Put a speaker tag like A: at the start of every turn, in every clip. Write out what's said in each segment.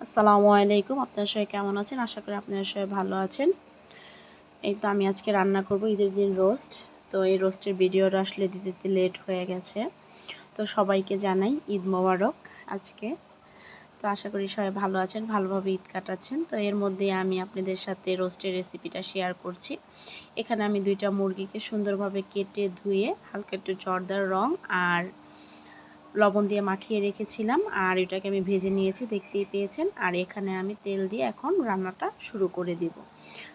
A: আসসালামু আলাইকুম। আপনারা সবাই কেমন আছেন? আশা করি আপনারা সবাই ভালো আছেন। এই তো আমি আজকে রান্না করব ঈদের দিন রোস্ট। তো এই রোস্টের ভিডিওটা আসলে দিতে দিতে লেট হয়ে গেছে। তো সবাইকে জানাই ঈদ মোবারক আজকে। তো আশা করি সবাই ভালো আছেন, ভালোভাবে ঈদ কাটাচ্ছেন। তো এর মধ্যে আমি আপনাদের সাথে রোস্টের রেসিপিটা শেয়ার করছি। এখানে আমি দুইটা মুরগিকে সুন্দরভাবে কেটে ধুয়ে হালকা একটু জর্দার রং আর লবণ দিয়ে মাখিয়ে রেখেছিলাম। আর এটাকে আমি ভেজে নিয়েছি, দেখতেই পেয়েছেন। আর এখানে আমি তেল দিয়ে এখন রান্নাটা শুরু করে দিব।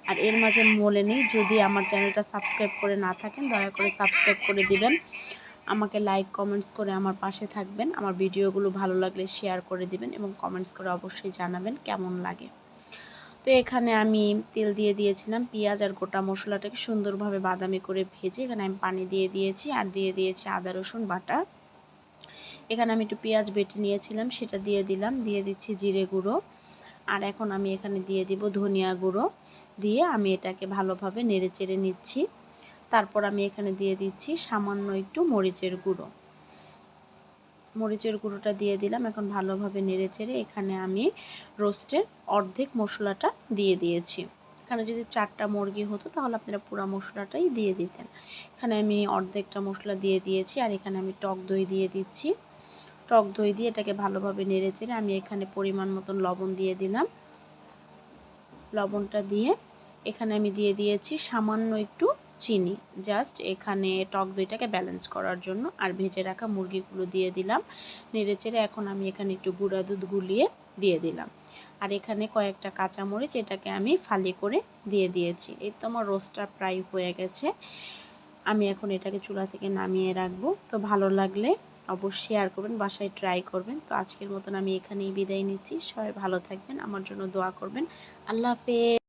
A: আর এর মাঝে বলে নেই, যদি আমার চ্যানেলটা সাবস্ক্রাইব করে না থাকেন, দয়া করে সাবস্ক্রাইব করে দিবেন। আমাকে লাইক, কমেন্টস করে আমার পাশে থাকবেন। আমার ভিডিওগুলো ভালো লাগলে শেয়ার করে দিবেন এবং কমেন্টস করে অবশ্যই জানাবেন কেমন লাগে। তো এখানে আমি তেল দিয়ে দিয়েছিলাম পেঁয়াজ আর গোটা মশলাটাকে সুন্দরভাবে বাদামি করে ভেজে এখানে আমি পানি দিয়ে দিয়েছি। আর দিয়ে দিয়েছি আদা, রসুন বাটা। এখানে আমি একটু পেঁয়াজ বেটে নিয়েছিলাম, সেটা দিয়ে দিলাম, দিয়ে দিচ্ছি জিরে গুঁড়ো। আর এখন আমি এখানে দিয়ে দিব ধনিয়া গুঁড়ো, দিয়ে আমি এটাকে ভালোভাবে নেড়ে চেড়ে নিচ্ছি। তারপর আমি এখানে দিয়ে দিচ্ছি সামান্য একটু মরিচের গুঁড়ো। মরিচের গুঁড়োটা দিয়ে দিলাম, এখন ভালোভাবে নেড়ে চেড়ে এখানে আমি রোস্টের অর্ধেক মশলাটা দিয়ে দিয়েছি। এখানে যদি চারটা মুরগি হতো, তাহলে আপনারা পুরো মশলাটাই দিয়ে দিতেন। এখানে আমি অর্ধেকটা মশলা দিয়ে দিয়েছি, আর এখানে আমি টক দই দিয়ে দিচ্ছি। টক দই দিয়ে এটাকে ভালোভাবে নেড়ে চেড়ে আমি এখানে পরিমাণ মতন লবণ দিয়ে দিলাম। লবণটা দিয়ে এখানে আমি দিয়ে দিয়েছি সামান্য একটু চিনি। জাস্ট এখানে টক দইটাকে ব্যালেন্স করার জন্য আর ভেজে রাখা মুরগিগুলো দিয়ে দিলাম। নেড়ে চেড়ে এখন আমি এখানে একটু গুঁড়া দুধ গুলিয়ে দিয়ে দিলাম। আর এখানে কয়েকটা কাঁচামরিচ এটাকে আমি ফালি করে দিয়ে দিয়েছি। এই তো আমার রোস্টটা প্রায় হয়ে গেছে। আমি এখন এটাকে চুলা থেকে নামিয়ে রাখব। তো ভালো লাগলে অবশ্যই আর করবেন, বাসায় ট্রাই করবেন। তো আজকের মতন আমি এখানেই বিদায় নিচ্ছি। সবাই ভালো থাকবেন, আমার জন্য দোয়া করবেন। আল্লাহ হাফেজ।